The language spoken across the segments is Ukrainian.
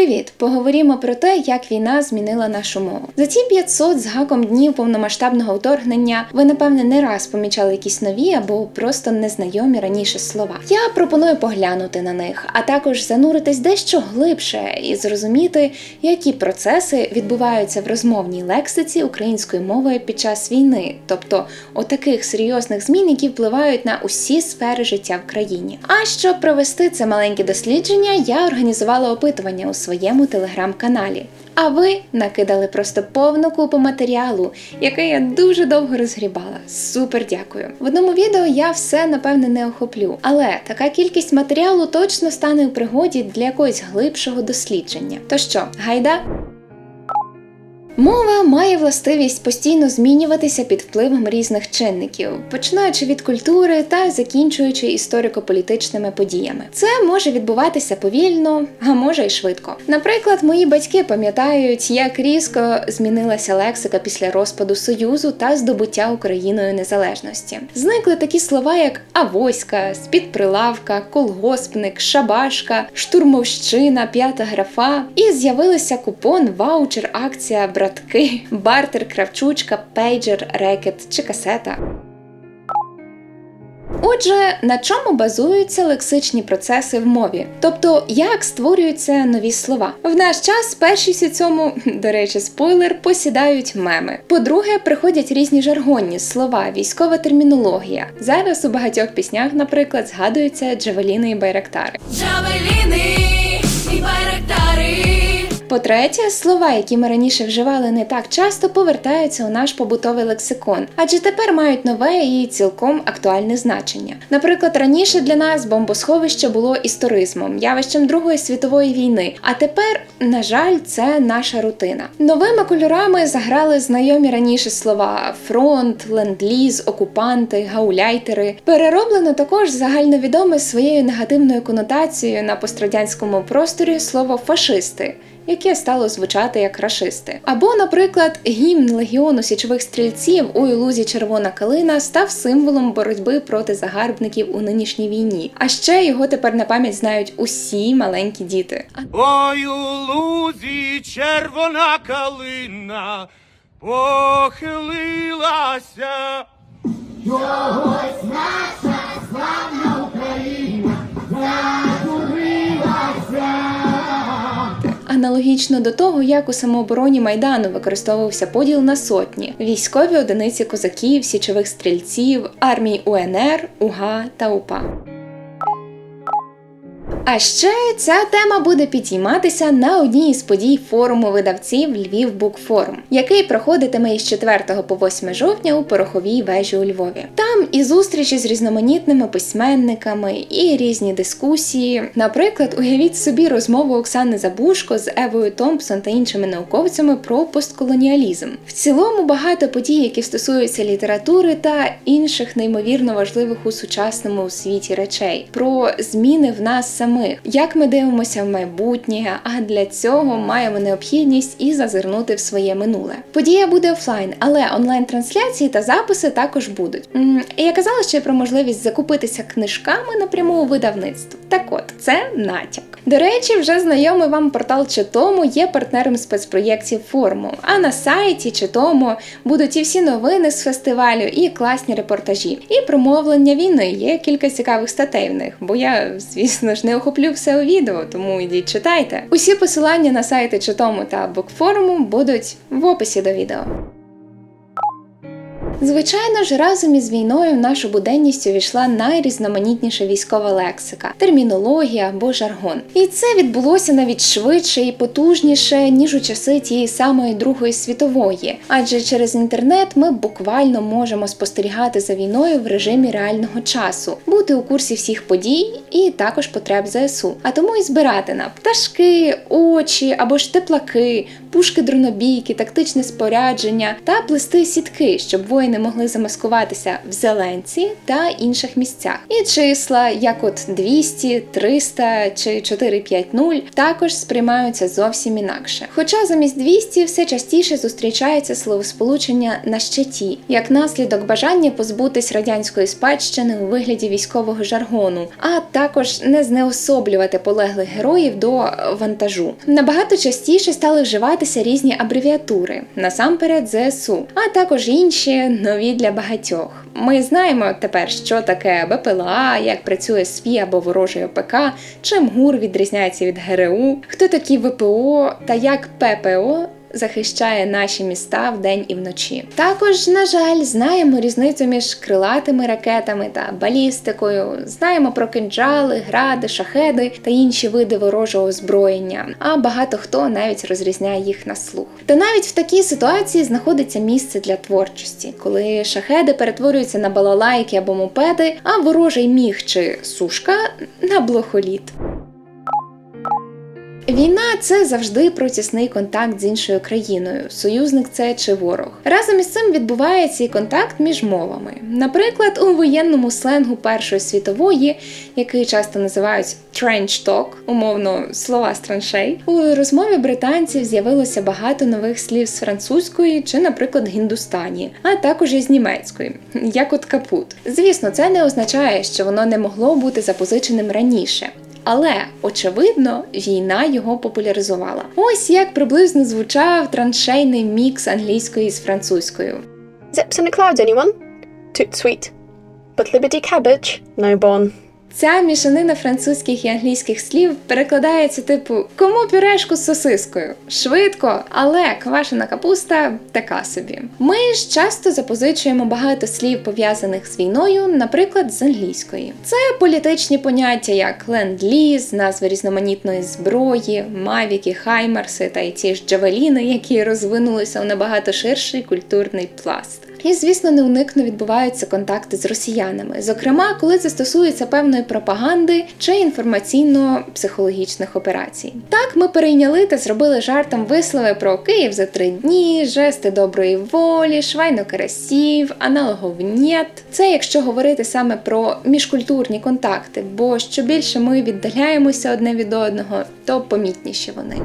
Привіт! Поговоримо про те, як війна змінила нашу мову. За ці 500 з гаком днів повномасштабного вторгнення ви напевне не раз помічали якісь нові або просто незнайомі раніше слова. Я пропоную поглянути на них, а також зануритись дещо глибше і зрозуміти, які процеси відбуваються в розмовній лексиці української мови під час війни, тобто отаких серйозних змін, які впливають на усі сфери життя в країні. А щоб провести це маленьке дослідження, я організувала опитування у своєму телеграм-каналі. А ви накидали просто повну купу матеріалу, який я дуже довго розгрібала. Супер дякую. В одному відео я все напевне не охоплю, але така кількість матеріалу точно стане у пригоді для якогось глибшого дослідження. То що, гайда? Мова має властивість постійно змінюватися під впливом різних чинників, починаючи від культури та закінчуючи історико-політичними подіями. Це може відбуватися повільно, а може й швидко. Наприклад, мої батьки пам'ятають, як різко змінилася лексика після розпаду Союзу та здобуття Україною незалежності. Зникли такі слова, як авоська, з-під прилавка, колгоспник, шабашка, штурмовщина, п'ята графа, і з'явилися купон, ваучер, акція, братки, бартер, кравчучка, пейджер, рекет чи касета. Отже, на чому базуються лексичні процеси в мові? Тобто, як створюються нові слова? В наш час першість у цьому, до речі, спойлер, посідають меми. По-друге, приходять різні жаргонні слова, військова термінологія. Зараз у багатьох піснях, наприклад, згадуються джавеліни і байрактари. Джавеліни. По-третє, слова, які ми раніше вживали не так часто, повертаються у наш побутовий лексикон, адже тепер мають нове і цілком актуальне значення. Наприклад, раніше для нас бомбосховище було історизмом, явищем Другої світової війни, а тепер, на жаль, це наша рутина. Новими кольорами заграли знайомі раніше слова: фронт, ленд-ліз, окупанти, гауляйтери. Перероблено також загальновідоме своєю негативною конотацією на пострадянському просторі слово фашисти яке стало звучати як рашисти. Або, наприклад, гімн легіону січових стрільців у Ілузі Червона калина став символом боротьби проти загарбників у нинішній війні. А ще його тепер на пам'ять знають усі маленькі діти. Ой у лузі червона калина похилилася. Аналогічно до того, як у самообороні майдану використовувався поділ на сотні, військові одиниці козаків, січових стрільців, армій УНР, УГА та УПА. А ще ця тема буде підійматися на одній із подій форуму видавців Львів Букфорум, який проходитиме із 4 по 8 жовтня у пороховій вежі у Львові. Там і зустрічі з різноманітними письменниками, і різні дискусії. Наприклад, уявіть собі розмову Оксани Забушко з Евою Томпсон та іншими науковцями про постколоніалізм. В цілому багато подій, які стосуються літератури та інших неймовірно важливих у сучасному світі речей, про зміни в нас самих, як ми дивимося в майбутнє, а для цього маємо необхідність і зазирнути в своє минуле. Подія буде офлайн, але онлайн-трансляції та записи також будуть. М -м, я казала ще про можливість закупитися книжками напряму у видавництво. Так от, це натяк. До речі, вже знайомий вам портал Читому є партнером спецпроєктів форуму. А на сайті Читому будуть і всі новини з фестивалю, і класні репортажі, і промовлення війни. Є кілька цікавих статей в них, бо я, звісно ж, не охоплю все у відео, тому йдіть читайте. Усі посилання на сайти Читому та Букфоруму будуть в описі до відео. Звичайно ж, разом із війною в нашу буденність увійшла найрізноманітніша військова лексика, термінологія або жаргон. І це відбулося навіть швидше і потужніше, ніж у часи тієї самої Другої світової. Адже через інтернет ми буквально можемо спостерігати за війною в режимі реального часу, бути у курсі всіх подій і також потреб ЗСУ. А тому і збирати на пташки, очі або ж теплаки, пушки дронобійки, тактичне спорядження та плести сітки, щоб воїни могли замаскуватися в зеленці та інших місцях. І числа, як от 200, 300 чи 450, також сприймаються зовсім інакше. Хоча замість 200 все частіше зустрічається словосполучення на щиті, як наслідок бажання позбутись радянської спадщини у вигляді військового жаргону, а також не знеособлювати полеглих героїв до вантажу. Набагато частіше стали вживатися різні абревіатури, насамперед ЗСУ, а також інші нові для багатьох. Ми знаємо тепер, що таке БПЛА, як працює свій або ворожий ОПК, чим ГУР відрізняється від ГРУ, хто такі ВПО та як ППО захищає наші міста вдень і вночі. Також, на жаль, знаємо різницю між крилатими ракетами та балістикою. Знаємо про кинджали, гради, шахеди та інші види ворожого озброєння. А багато хто навіть розрізняє їх на слух. Та навіть в такій ситуації знаходиться місце для творчості, коли шахеди перетворюються на балалайки або мопеди, а ворожий міг чи сушка на блохоліт. Війна це завжди про тісний контакт з іншою країною, союзник це чи ворог. Разом із цим відбувається і контакт між мовами. Наприклад, у воєнному сленгу Першої світової, який часто називають «trench talk», умовно слова з траншей, у розмові британців з'явилося багато нових слів з французької чи, наприклад, гіндустані, а також із німецької, як от капут. Звісно, це не означає, що воно не могло бути запозиченим раніше. Але очевидно, війна його популяризувала. Ось як приблизно звучав траншейний мікс англійської з французькою. Zips in the clouds, anyone? Toot sweet. But liberty cabbage, no bon. Ця мішанина французьких і англійських слів перекладається типу кому пюрешку з сосискою. Швидко, але квашена капуста така собі. Ми ж часто запозичуємо багато слів пов'язаних з війною, наприклад, з англійської. Це політичні поняття, як ленд-ліз, назви різноманітної зброї, мавіки, хаймарси та й ті ж джавеліни, які розвинулися у набагато ширший культурний пласт. І, звісно, неуникно відбуваються контакти з росіянами, зокрема, коли це стосується певної пропаганди чи інформаційно-психологічних операцій. Так, ми перейняли та зробили жартом вислови про Київ за три дні, жести доброї волі, швайно карасів, аналогов «нєт». Це якщо говорити саме про міжкультурні контакти, бо що більше ми віддаляємося одне від одного, то помітніші вони.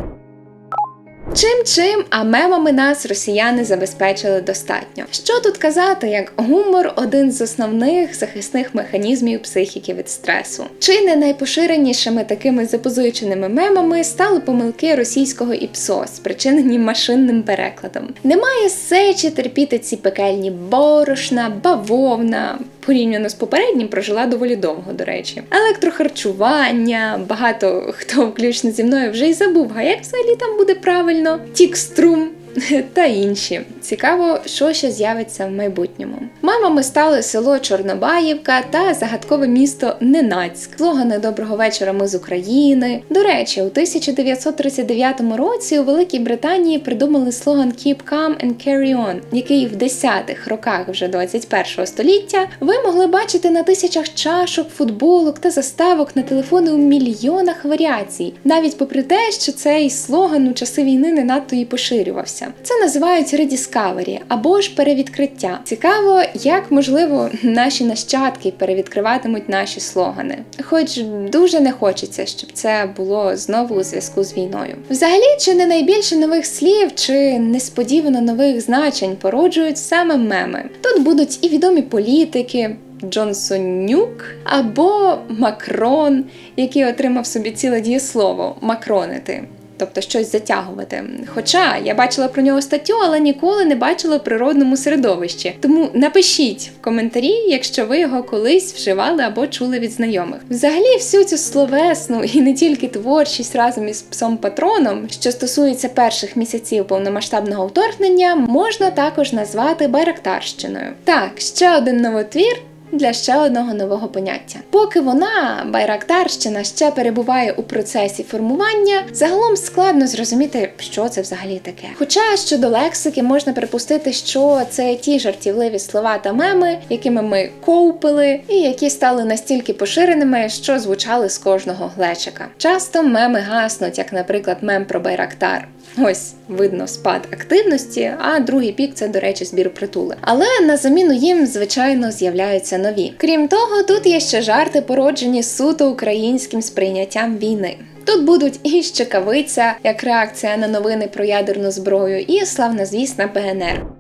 Чим чим, а мемами нас росіяни забезпечили достатньо. Що тут казати, як гумор один з основних захисних механізмів психіки від стресу. Чи не найпоширенішими такими запозиченими мемами стали помилки російського ІПСО, спричинені машинним перекладом. Немає сечі терпіти ці пекельні борошна, бавовна. Порівняно з попереднім прожила доволі довго, до речі. Електрохарчування, багато хто, включно зі мною, вже й забув, а як взагалі там буде правильно, тікструм. Та інші цікаво, що ще з'явиться в майбутньому. Мамами стали село Чорнобаївка та загадкове місто Ненацьк. Слогани доброго вечора. Ми з України. До речі, у 1939 році у Великій Британії придумали слоган Keep calm and carry on, який в 10-х роках вже 21 століття ви могли бачити на тисячах чашок, футболок та заставок на телефони у мільйонах варіацій, навіть попри те, що цей слоган у часи війни не надто і поширювався. Це називають редіскавері або ж перевідкриття. Цікаво, як можливо наші нащадки перевідкриватимуть наші слогани. Хоч дуже не хочеться, щоб це було знову у зв'язку з війною. Взагалі, чи не найбільше нових слів, чи несподівано нових значень породжують саме меми. Тут будуть і відомі політики. Джонсонюк або Макрон, який отримав собі ціле дієслово макронити. Тобто щось затягувати. Хоча я бачила про нього статтю, але ніколи не бачила в природному середовищі. Тому напишіть в коментарі, якщо ви його колись вживали або чули від знайомих. Взагалі, всю цю словесну і не тільки творчість разом із псом патроном, що стосується перших місяців повномасштабного вторгнення, можна також назвати байрактарщиною. Так, ще один новотвір для ще одного нового поняття. Поки вона, Байрактарщина, ще перебуває у процесі формування, загалом складно зрозуміти, що це взагалі таке. Хоча щодо лексики можна припустити, що це ті жартівливі слова та меми, якими ми ковпили, і які стали настільки поширеними, що звучали з кожного глечика. Часто меми гаснуть, як, наприклад, мем про Байрактар. Ось видно спад активності, а другий пік це, до речі, збір притули. Але на заміну їм, звичайно, з'являються нові. Крім того, тут є ще жарти, породжені суто українським сприйняттям війни. Тут будуть і щекавиця, як реакція на новини про ядерну зброю, і славнозвісна ПНР.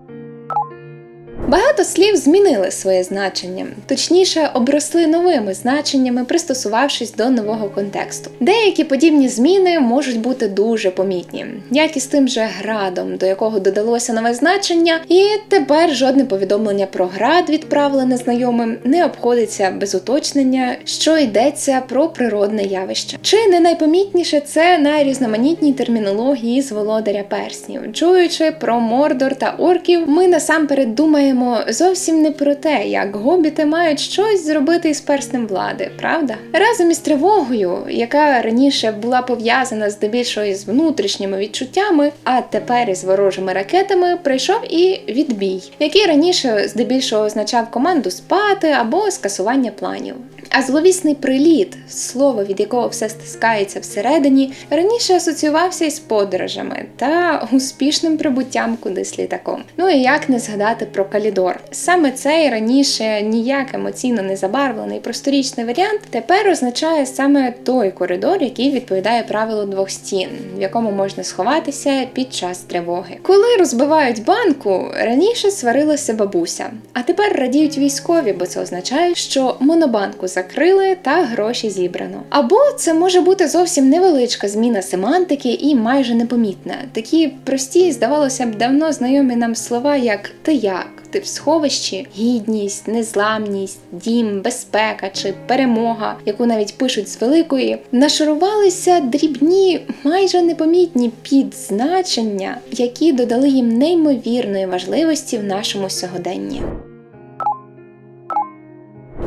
Багато слів змінили своє значення, точніше, обросли новими значеннями, пристосувавшись до нового контексту. Деякі подібні зміни можуть бути дуже помітні, як і з тим же градом, до якого додалося нове значення, і тепер жодне повідомлення про град, відправлене знайомим, не обходиться без уточнення, що йдеться про природне явище. Чи не найпомітніше це на різноманітній термінології з володаря перснів. Чуючи про мордор та орків, ми насамперед думаємо зовсім не про те, як гобіти мають щось зробити із перснем влади, правда? Разом із тривогою, яка раніше була пов'язана здебільшого із внутрішніми відчуттями, а тепер із ворожими ракетами, прийшов і відбій, який раніше здебільшого означав команду спати або скасування планів. А зловісний приліт, слово від якого все стискається всередині, раніше асоціювався із подорожами та успішним прибуттям кудись літаком. Ну і як не згадати про Калідор. Саме цей раніше ніяк емоційно не забарвлений просторічний варіант тепер означає саме той коридор, який відповідає правилу двох стін, в якому можна сховатися під час тривоги. Коли розбивають банку, раніше сварилася бабуся, а тепер радіють військові, бо це означає, що монобанку закрили та гроші зібрано. Або це може бути зовсім невеличка зміна семантики і майже непомітна. Такі прості, здавалося б, давно знайомі нам слова, як ти як. Ти в сховищі, гідність, незламність, дім, безпека чи перемога, яку навіть пишуть з великої, нашарувалися дрібні, майже непомітні підзначення, які додали їм неймовірної важливості в нашому сьогоденні.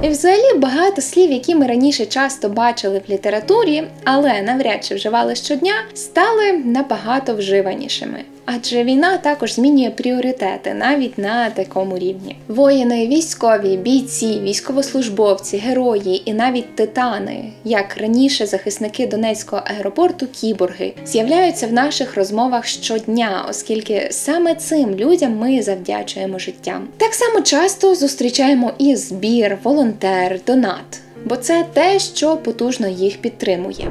І взагалі багато слів, які ми раніше часто бачили в літературі, але навряд чи вживали щодня, стали набагато вживанішими. Адже війна також змінює пріоритети навіть на такому рівні. Воїни, військові, бійці, військовослужбовці, герої і навіть титани, як раніше захисники Донецького аеропорту кіборги, з'являються в наших розмовах щодня, оскільки саме цим людям ми завдячуємо життям. Так само часто зустрічаємо і збір, волонтер, донат, бо це те, що потужно їх підтримує.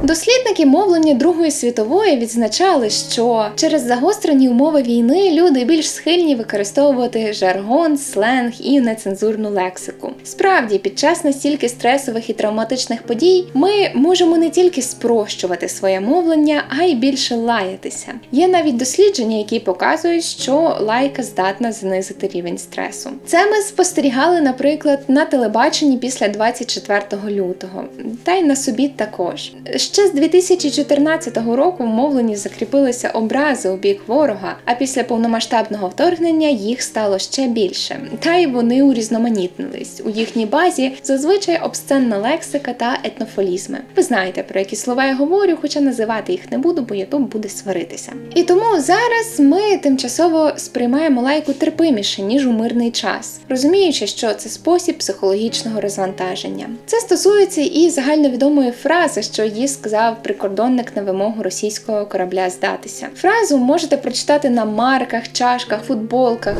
Дослідники мовлення Другої світової відзначали, що через загострені умови війни люди більш схильні використовувати жаргон, сленг і нецензурну лексику. Справді, під час настільки стресових і травматичних подій ми можемо не тільки спрощувати своє мовлення, а й більше лаятися. Є навіть дослідження, які показують, що лайка здатна знизити рівень стресу. Це ми спостерігали, наприклад, на телебаченні після 24 лютого, та й на собі також. Ще з 2014 року в мовленні закріпилися образи у бік ворога, а після повномасштабного вторгнення їх стало ще більше. Та й вони урізноманітнились. У їхній базі зазвичай обсценна лексика та етнофолізми. Ви знаєте, про які слова я говорю, хоча називати їх не буду, бо Ютуб буде сваритися. І тому зараз ми тимчасово сприймаємо лайку терпиміше, ніж у мирний час, розуміючи, що це спосіб психологічного розвантаження. Це стосується і загальновідомої фрази, що її сказав прикордонник на вимогу російського корабля здатися. Фразу можете прочитати на марках, чашках, футболках.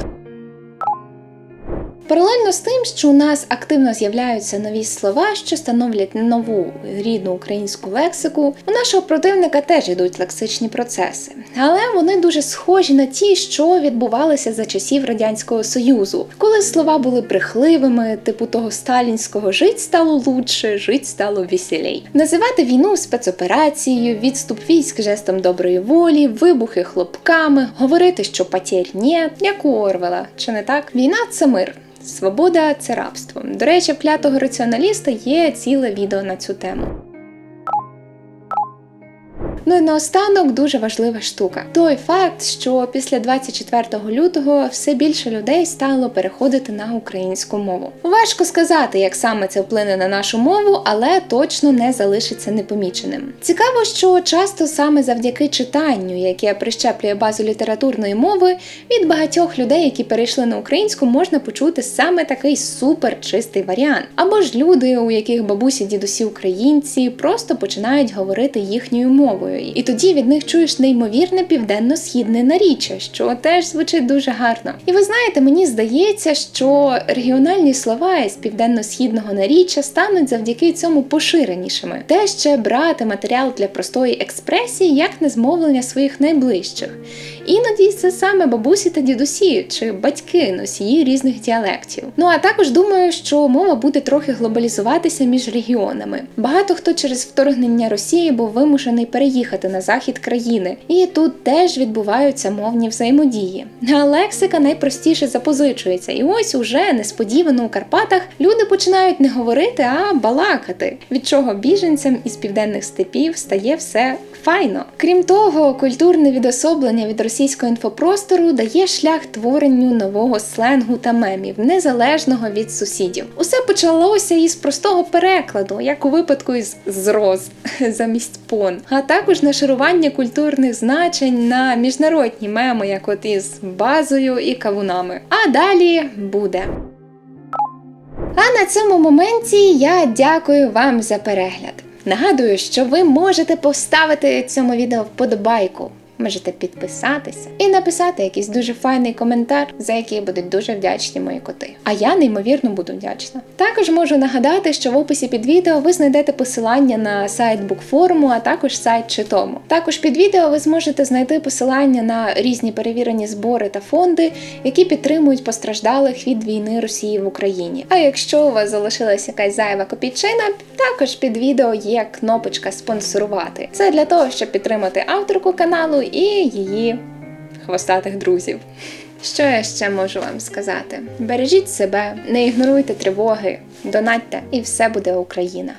Паралельно з тим, що у нас активно з'являються нові слова, що становлять нову рідну українську лексику, у нашого противника теж йдуть лексичні процеси, але вони дуже схожі на ті, що відбувалися за часів радянського союзу, коли слова були брехливими, типу того сталінського жить стало лучше, жить стало веселей. Називати війну спецоперацією, відступ військ жестом доброї волі, вибухи хлопками, говорити, що потерь нет, як у Орвела, чи не так? Війна це мир. Свобода це рабство. До речі, в клятого раціоналіста є ціле відео на цю тему. Ну і наостанок дуже важлива штука: той факт, що після 24 лютого все більше людей стало переходити на українську мову. Важко сказати, як саме це вплине на нашу мову, але точно не залишиться непоміченим. Цікаво, що часто саме завдяки читанню, яке прищеплює базу літературної мови, від багатьох людей, які перейшли на українську, можна почути саме такий супер чистий варіант. Або ж люди, у яких бабусі, дідусі українці, просто починають говорити їхньою мовою, і тоді від них чуєш неймовірне південно-східне наріччя, що теж звучить дуже гарно. І ви знаєте, мені здається, що регіональні слова із південно-східного наріччя стануть завдяки цьому поширенішими. Те ще брати матеріал для простої експресії як на змовлення своїх найближчих. Іноді це саме бабусі та дідусі чи батьки носії різних діалектів. Ну а також думаю, що мова буде трохи глобалізуватися між регіонами. Багато хто через вторгнення Росії був вимушений переїхати на захід країни, і тут теж відбуваються мовні взаємодії. А лексика найпростіше запозичується, і ось уже несподівано у Карпатах люди починають не говорити, а балакати, від чого біженцям із південних степів стає все файно. Крім того, культурне відособлення від російського інфопростору дає шлях творенню нового сленгу та мемів, незалежного від сусідів. Усе почалося із простого перекладу, як у випадку із зроз замість пон, а також нашарування культурних значень на міжнародні меми, як от із базою і кавунами. А далі буде. А на цьому моменті я дякую вам за перегляд. Нагадую, що ви можете поставити цьому відео вподобайку, можете підписатися і написати якийсь дуже файний коментар, за який будуть дуже вдячні мої коти. А я неймовірно буду вдячна. Також можу нагадати, що в описі під відео ви знайдете посилання на сайт букфоруму, а також сайт читому. Також під відео ви зможете знайти посилання на різні перевірені збори та фонди, які підтримують постраждалих від війни Росії в Україні. А якщо у вас залишилась якась зайва копійчина, також під відео є кнопочка спонсорувати. Це для того, щоб підтримати авторку каналу і її хвостатих друзів. Що я ще можу вам сказати? Бережіть себе, не ігноруйте тривоги, донатьте, і все буде Україна.